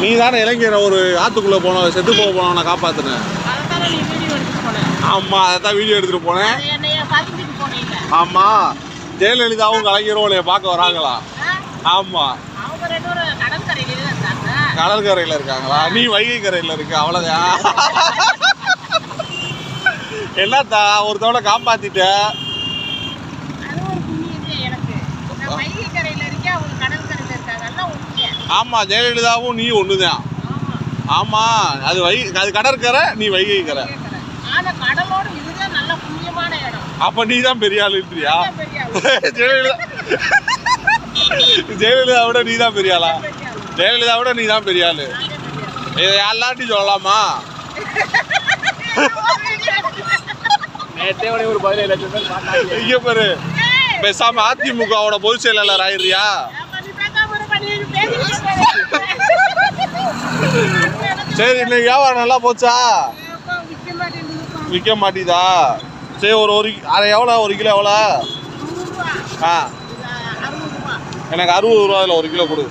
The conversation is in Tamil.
நீ தானே இளைஞர் ஒரு ஆத்துக்குள்ள போனோம் செத்து போக போனவனை காப்பாத்துன. அதைத்தானே நீ வீடியோ எடுத்துட்டு போன. ஆமா அதான் வீடியோ எடுத்துட்டு போனேன். ஆமா ஜெயலலிதாவும் கலைஞரும் உன்னைய பார்க்க வராங்களா? ஆமா. கடற்கரையிலே இருக்காங்களா? நீ வைகை கரையில இருக்க அவ்வளவுதான். என்னத்தா ஒருத்தவனை காப்பாத்திட்ட அது ஒரு புண்ணியமே எனக்கு. நான் வைகை கரையில இருக்கேன், அவங்க கடற்கரையில இருக்காங்க. எல்லாம் உண்மையா? ஆமா ஜெயலலிதாவும் நீ ஒண்ணுதான் ஆமா. ஆமா அது வை அது கடற்கரை நீ வைகை கரை கேக்குறேன். ஆனா கடலோட இதுதான் நல்ல புண்ணியமான இடம். அப்ப நீ தான் பெரிய ஆளுன்றியா. ஜெயலலிதா ஜெயலலிதா விட நீ தான் பெரிய ஆளா. ஜெயலலிதா விட நீ தான் பெரிய ஆளு. இதை எல்லார்ட்டையும் சொல்லலாமா இங்க பாரு பேசாம அதிமுகவோட பொதுச் செயலாளர் ஆயிடுறியா அப்ப நீ பேசாம இரு, பண்ணி பேசிக்கிட்டே இரு. சரி இன்னைக்கு வியாபாரம் நல்லா போச்சா. விற்க மாட்டேதா சரி ஒரு ஒரு அரை எவ்வளோ ஒரு கிலோ எவ்வளோ. ஆ இது அறுபது ரூபா. எனக்கு ரூபாயில் ஒரு கிலோ கொடு